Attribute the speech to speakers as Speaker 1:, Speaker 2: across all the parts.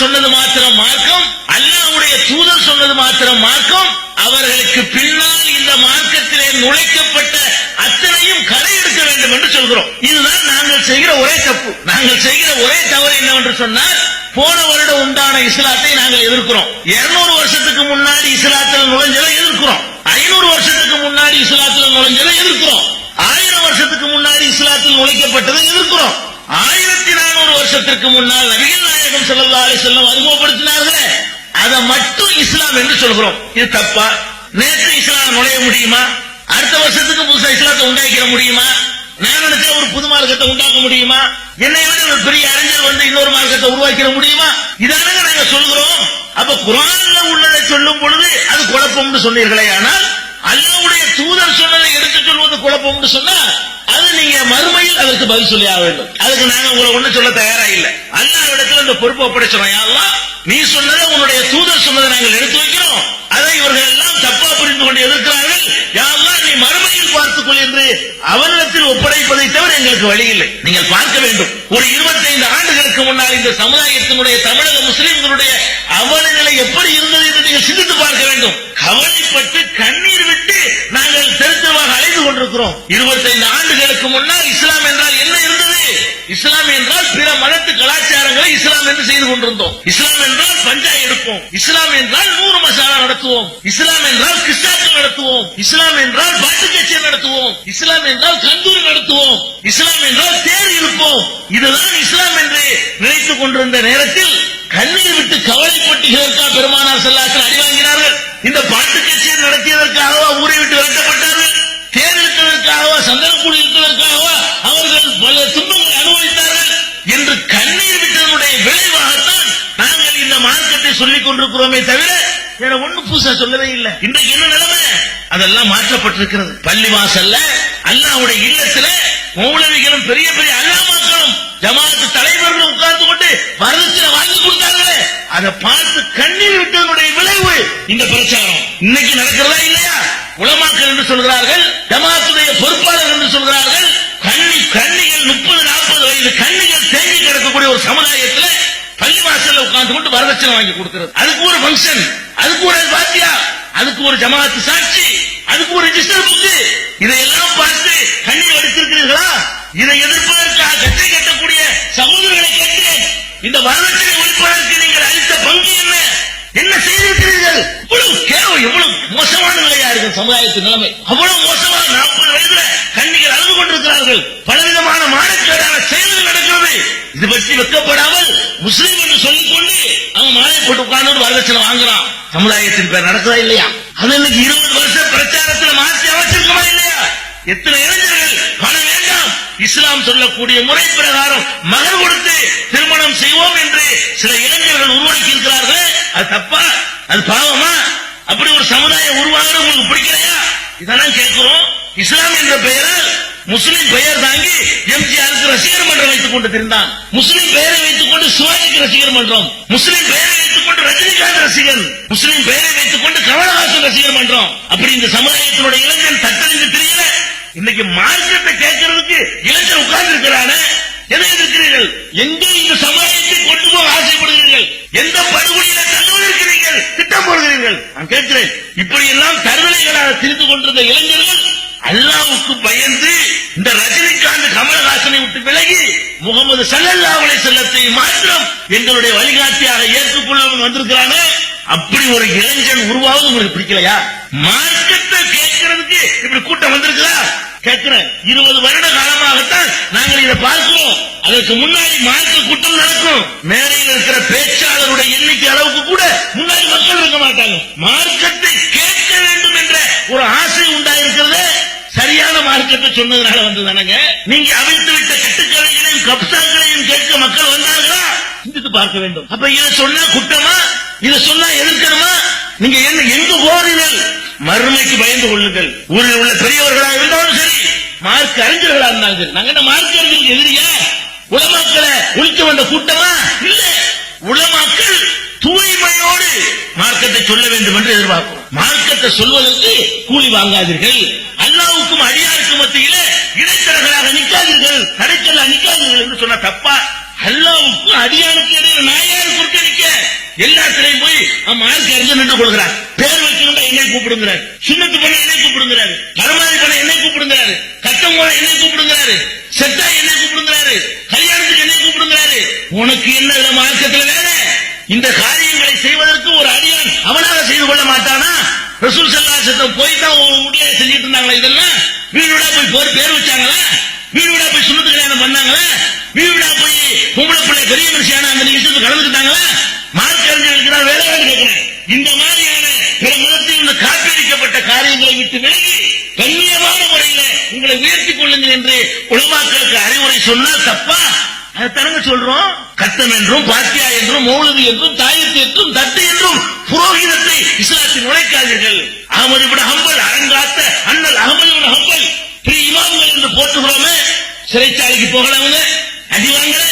Speaker 1: சொன்னது மாத்திரம் மார்க்கம் அல்லாவுடைய தூதர் சொன்னது மாத்திரம் மார்க்கம் அவர்களுக்கு பின்னால் இந்த மார்க்கத்திலே நுழைக்கப்பட்ட அத்தனையும் களை எடுக்க வேண்டும் என்று சொல்கிறோம். இதுதான் நாங்கள் செய்கிற ஒரே தப்பு. நாங்கள் செய்கிற ஒரே தவறு என்னவென்று சொன்னால் போன வருடம் உண்டான இஸ்லாத்தை நாங்கள் எதிர்க்கிறோம். 200 வருஷத்துக்கு முன்னாடி இஸ்லாத்தில் நுழைஞ்சதை எதிர்க்கிறோம். ஐநூறு வருஷத்துக்கு முன்னாடி இஸ்லாத்தில் நுழைஞ்சதை எதிர்க்கிறோம். ஆயிரம் வருஷத்துக்கு முன்னாடி இஸ்லாத்தில் நுழைக்கப்பட்டதை எதிர்க்கிறோம். ஆயிரத்தி நானூறு வருஷத்திற்கு முன்னால் நபிகள் நாயகம் செல்லல்லா அலி செல்லம் அறிமுகப்படுத்தினார்களே. அதை மட்டும் இஸ்லாம் என்று சொல்கிறோம். இது தப்பா? நேற்று இஸ்லாம் நுழைய முடியுமா? அடுத்த வருஷத்துக்கு புதுசா இஸ்லாத்தை உண்டாக்கிட முடியுமா? நான் நினைச்சா ஒரு புது மார்க்கத்தை உண்டாக்க முடியுமா? என்னை விட ஒரு பெரிய அறிஞர் வந்து இன்னொரு மார்க்கத்தை உருவாக்கிட முடியுமா? இதானுங்க நாங்க சொல்கிறோம். அப்ப குரான்ல உள்ளதை சொல்லும் பொழுது அது குழப்பம்னு சொன்னீர்களே ஆனால் அல்லாவுடைய தூதர் சொன்னதை எடுத்துச் சொல்வது குழப்பம்னு சொன்னா அது நீங்க மறுமையில் அதற்கு பதில் சொல்லி ஆக வேண்டும். அதுக்கு நாங்க உங்களை ஒண்ணு சொல்ல தயாரா இல்ல. அல்லாஹ் இடத்துல இந்த பொறுப்பை ஒப்படைச்சோம் யாரெல்லாம் நீ சொன்னதை உன்னுடைய தூதர் சொன்னதை நாங்கள் எடுத்து வைக்கிறோம். அதை இவர்கள் எல்லாம் தப்பா புரிந்து கொண்டு எதிர்க்கிறார்கள். யா மறுமையில் என்று அவனிடத்தில் ஒப்படைப்பதை தவிர எங்களுக்கு வழி இல்லை நீங்கள் பார்க்க வேண்டும். ஒரு 25 ஆண்டுகளுக்கு முன்னால் இந்த சமுதாயத்தினுடைய தமிழக முஸ்லிம்களுடைய அவலநிலை எப்படி இருந்தது என்று நீங்கள் சிந்தித்து பார்க்க வேண்டும். கவலைப்பட்டு கண்ணீர் விட்டு நாங்கள் திருத்தமாக அலைந்து கொண்டிருக்கிறோம். 25 ஆண்டுகளுக்கு முன்னால் இஸ்லாம் என்றால் என்ன இருந்தது? இஸ்லாம் என்றால் பிற மதத்து கலாச்சாரங்களை இஸ்லாம் என்று செய்து கொண்டிருந்தோம். இஸ்லாம் என்றால் பஞ்சா எடுப்போம். இஸ்லாம் என்றால் நூறு மசாலா நடத்துவோம். இஸ்லாம் என்றால் கிறிஸ்தாக்கள் நடத்துவோம். இஸ்லாம் என்றால் பாட்டு கச்சேரி நடத்துவோம். இஸ்லாம் என்றால் கந்தூரி நடத்துவோம். இஸ்லாம் என்றால் தேர் இருப்போம் இதுதான் இஸ்லாம் என்று நினைத்துக் கொண்டிருந்த நேரத்தில் கண்ணீர் விட்டு கவலைப்பட்டு இதற்காக பெருமானார் செல்லாக்கள் அடிவாங்கினார்கள் இந்த பாட்டு கச்சேரி நடத்தியதற்காகவா ஊரை விட்டு விரட்டப்பட்டார்கள்? தேர் இருக்கிறதற்காகவா சந்தனக்கூடி இருக்கிறதற்காகவா அவர்கள் பல துன்பங்களை அனுபவித்தார்கள்? என்று கண்ணீர் விட்டதனுடைய விளைவாகத்தான் நாங்கள் இந்த மார்க்கத்தை சொல்லிக் கொண்டிருக்கிறோமே தவிர வேற ஒண்ணு புதுசா சொல்லவே இல்லை. இன்றைக்கு என்ன நிலைமை? அதெல்லாம் மாற்றப்பட்டிருக்கிறது. பள்ளி வாசல்ல அல்லாஹ்வுடைய இல்லத்துல மௌலவிகளும் பெரிய பெரிய அல்லாமாக்களும் ஜமாத்து தலைவர்களும் உட்கார்ந்து கொண்டு வரதட்சணை வாங்கி கொடுத்தார்களே. அதை பார்த்து கண்ணீர் விட்டதனுடைய விளைவு. இந்த பிரச்சாரம் இன்னைக்கு நடக்கிறதா இல்லையா? உலமாக்கள் என்று சொல்கிறார்கள் ஜமாத்துடைய பொறுப்பாளர் என்று சொல்கிறார்கள் கண்ணி கண்ணிகள் முப்பது நாற்பது வாசல்ல கொண்டு வரதட்சணை வாங்கி கொடுக்கிறது. அதுக்கு ஒரு பங்கன் அதுக்கு ஒரு பாத்தியா அதுக்கு ஒரு ஜமாத்து சாட்சி அதுக்கு ஒரு ரிஜிஸ்டர் புக்கு இதையெல்லாம் பார்த்து கண்ணீர் வடித்திருக்கிறீர்களா? இதை எதிர்ப்பதற்காக கட்டை கட்டக்கூடிய சகோதரர்களை கேட்கிறேன். இந்த வரதட்சணை ஒழிப்பதற்கு நீங்கள் அளித்த பங்கு என்ன? என்ன செய்திருக்கிறீர்கள்? இவ்வளவு கேவலம் எவ்வளவு மோசமான நிலையா இருக்கு சமுதாயத்தின் நிலைமை. அவ்வளவு மோசமான நாற்பது வயதுல கண்ணிகள் அழுது கொண்டிருக்கிறார்கள். பலவிதமான இது பற்றி வெக்கப்படாமல் முஸ்லீம் என்று சொல்லிக் கொண்டு அவன் மாலை போட்டு உட்கார்ந்து வரதட்சணை வாங்குறான். சமுதாயத்தின் பேர் நடக்குதா இல்லையா? அது இன்னைக்கு இருபது வருஷம் பிரச்சாரத்தில் மாற்றி அமைச்சிருக்கமா இல்லையா? எத்தனை இளைஞர்கள் பணம் வேண்டாம் இஸ்லாம் சொல்லக்கூடிய முறை பிரகாரம் மகன் கொடுத்து திருமணம் செய்வோம் என்று சில இளைஞர்கள் உருவாக்கி இருக்கிறார்கள். அது தப்பா? அது பாவமா? அப்படி ஒரு சமுதாயம் உருவாக உங்களுக்கு பிடிக்கலையா? இதெல்லாம் கேட்கிறோம். இஸ்லாம் என்ற பெயரால் முஸ்லிம் பெயர் தாங்கி எம்ஜிஆருக்கு ரசிகர் மன்றம் வைத்துக் கொண்டு திரிந்தான். முஸ்லிம் பெயரை வைத்துக் கொண்டு சிவாஜிக்கு ரசிகர் மன்றம். முஸ்லிம் பெயரை வைத்துக் கொண்டு ரஜினிகாந்த் ரசிகன். முஸ்லிம் பெயரை வைத்துக் கொண்டு கமலஹாசன் ரசிகர் மன்றம். அப்படி இந்த சமுதாயத்தினுடைய இளைஞன் தத்தறிந்து தெரியல இன்னைக்கு மார்க்கத்தை கேட்கறதுக்கு இளைஞர் உட்கார்ந்து இருக்கிறானே எதை எதிர்க்கிறீர்கள்? எங்கே இந்த சமுதாயத்தை கொண்டு போக ஆசைப்படுகிறீர்கள்? எந்த படுகொலையில தள்ளுவதற்கிறீர்கள் திட்டம் போடுகிறீர்கள்? நான் கேட்கிறேன். இப்படி எல்லாம் தருதலைகளாக திரிந்து கொண்டிருந்த இளைஞர்கள் அல்லாவுக்கு பயந்து இந்த ரஜினிகாந்த் கமலஹாசனை விட்டு விலகி முகமது சல்லல்லா அலை செல்லத்தை மாத்திரம் எங்களுடைய வழிகாட்டியாக ஏற்றுக்கொள்ள வந்திருக்கிறானே. அப்படி ஒரு இளைஞன் உருவாவது உங்களுக்கு பிடிக்கலையா? மார்க்கத்தை கேட்கறதுக்கு இப்படி கூட்டம் வந்திருக்குதா? கேட்கிறேன். இருபது வருட காலமாகத்தான் நாங்கள் இதை பார்க்கிறோம். அதற்கு முன்னாடி மார்க்க கூட்டம் நடக்கும். மேடையில் இருக்கிற பேச்சாளருடைய எண்ணிக்கை அளவுக்கு கூட முன்னாடி மக்கள் இருக்க மாட்டாங்க. மார்க்கத்தை மார்க்கத்தை சொன்னதுனால வந்ததானங்க நீங்க அவிழ்த்து விட்ட கட்டுக்கதைகளையும் கப்சாக்களையும் கேட்க மக்கள் வந்தார்களா? சிந்தித்து பார்க்க வேண்டும். அப்ப இதை சொன்னா குட்டமா இதை சொன்னா எதிர்க்கணுமா? நீங்க என்ன எங்கு போறீர்கள்? மறுமைக்கு பயந்து கொள்ளுங்கள். ஊரில் உள்ள பெரியவர்களா இருந்தாலும் சரி மார்க் அறிஞர்களா இருந்தாலும் சரி. நாங்க என்ன மார்க் அறிஞர்களுக்கு எதிரியா? உலமாக்களை ஒழிக்க வந்த கூட்டமா? இல்ல உலமாக்கள் தூய்மையோடு மார்க்கத்தை சொல்ல வேண்டும் என்று எதிர்பார்க்கும் மார்க்கத்தை சொல்வதற்கு கூலி வாங்காதீர்கள். அல்லாவுக்கும் அடியார் மக்களுக்கு மத்தியில இடைத்தரகராக நிக்காதீர்கள் தடைச்சலா நிக்காதீர்கள் என்று சொன்ன தப்பா? அல்லாவுக்கும் அடியானுக்கு இடையில நான் குறுக்கடிக்க எல்லாத்திலையும் போய் நம்ம ஆளுக்கு அறிஞ்சு நின்று கொள்கிறார். பேர் வச்சுக்கிட்ட என்னை கூப்பிடுங்கிறார். சின்னத்து பண்ண என்னை கூப்பிடுங்கிறாரு. பரமாதி பண்ண என்னை கூப்பிடுங்கிறாரு. கட்டம் போல என்னை கூப்பிடுங்கிறாரு. செத்தா என்னை கூப்பிடுங்கிறாரு. கல்யாணத்துக்கு என்னை கூப்பிடுங்கிறாரு. உனக்கு என்ன இதுல மார்க்கத்துல வேலை? இந்த காரியங்களை செய்வதற்கு ஒரு அடியான் அவனாக செய்து கொள்ள மாட்டானா? ரசூல் சல்லாசத்தை போய் தான் முடியாது செஞ்சுட்டு இருந்தாங்களா இதெல்லாம்? வீடு வீடா போய் போர் பேர் வச்சாங்களா? வீடு வீடா போய் சுண்ணத்து கல்யாணம் பண்ணாங்களா? வீடு வீடா போய் பொம்பளை பிள்ளை பெரிய மனுஷியான அந்த நிகழ்ச்சியில் கலந்துக்கிட்டாங்களா? மார்க் அறிஞர்களுக்கு நான் வேலை வேலை கேட்கிறேன். இந்த மாதிரியான பிற மதத்தில் உள்ள காப்பீடிக்கப்பட்ட காரியங்களை விட்டு விலகி கண்ணியமான முறையில உங்களை உயர்த்திக் கொள்ளுங்கள் என்று உலமாக்களுக்கு அறிவுரை சொன்னால் தப்பா? அதை சொல்றோம்? கத்தம் என்றும் பாத்தியா என்றும் மௌலவி என்றும் தாயத்து என்றும் தத்து என்றும் புரோகிதத்தை இஸ்லாத்தில் நுழைக்காதீர்கள் அகமது இப்னு ஹம்பல் அரங்காத்த அண்ணல் அகமது இப்னு ஹம்பல் இமாம்கள் என்று போற்றுகிறோமே. சிறைச்சாலைக்கு போகலவங்க அடி வாங்கல.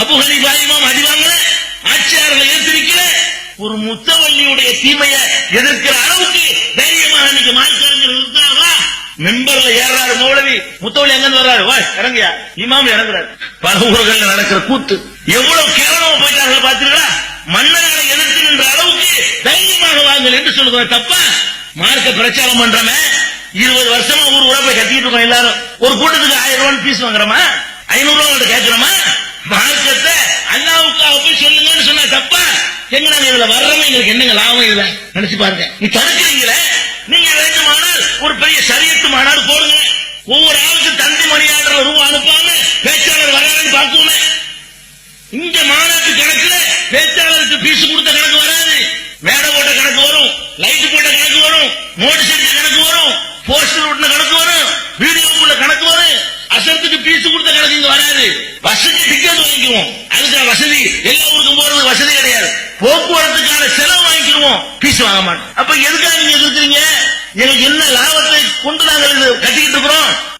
Speaker 1: அபு ஹனிபா இமாம் அடி வாங்கல. ஆட்சியாளர்களை எதிர்த்திருக்கிற ஒரு முத்தவல்லியுடைய தீமையை எதிர்க்கிற அளவுக்கு தைரியமாக இன்னைக்கு மாற்ற மெம்பர்ல ஏறாரு மௌலவி. முத்தவழி எங்க வர்றாரு? வா இறங்கியா. இமாம் இறங்குறாரு. பல ஊர்கள் நடக்கிற கூத்து. எவ்வளவு கேவலமா போயிட்டாங்க பாத்தீங்களா மன்னர்களை எதிர்த்து நின்ற அளவுக்கு தைரியமாக வாங்கள் என்று சொல்லுகிறோம் தப்பா? மார்க்க பிரச்சாரம் பண்றமே. இருபது வருஷமா ஊர் ஊரா போய் கட்டிட்டு இருக்கோம் எல்லாரும். ஒரு கூட்டத்துக்கு ஆயிரம் ரூபாய் பீஸ் வாங்குறோமா? ஐநூறு ரூபாய் கேட்கிறோமா? மார்க்கத்தை அல்லாவுக்காக போய் சொல்லுங்கன்னு சொன்னா தப்பா? எங்க நாங்க இதுல வர்றோம்? எங்களுக்கு என்னங்க லாபம் இதுல? நினைச்சு பாருங்க. நீ தடுக்கிறீங்களே? ஒரு பெரிய சரியத்து மாநாடு போடுங்க. ஒவ்வொரு ஆளுக்கு தந்தி மணியாடுற ரூபா அனுப்பாம பேச்சாளர் வராதுன்னு பார்க்குவோமே. இங்க மாநாட்டு கணக்குல பேச்சாளருக்கு பீஸ் கொடுத்த கணக்கு வராது. மேடை போட்ட கணக்கு வரும் லைட் போட்ட கணக்கு வரும் நோட்டீஸ் அடிச்ச கணக்கு வரும் போஸ்டர் ஓட்டின கணக்கு கணக்கு வரும் அசத்துக்கு கொடுத்த கணக்கு இங்க வராது. வசதி டிக்கெட் வாங்கிக்குவோம். அதுக்கான வசதி எல்லா ஊருக்கும் போறது வசதி கிடையாது. போக்குவரத்துக்கான செலவு வாங்கிக்கிடுவோம். பீஸ் வாங்க மாட்டோம். அப்ப எதுக்காக நீங்க எதிர்க்கிறீங்க? எனக்கு என்ன லாபத்தை கொண்டு நாங்கள் இது கட்டிக்கிட்டு இருக்கிறோம்?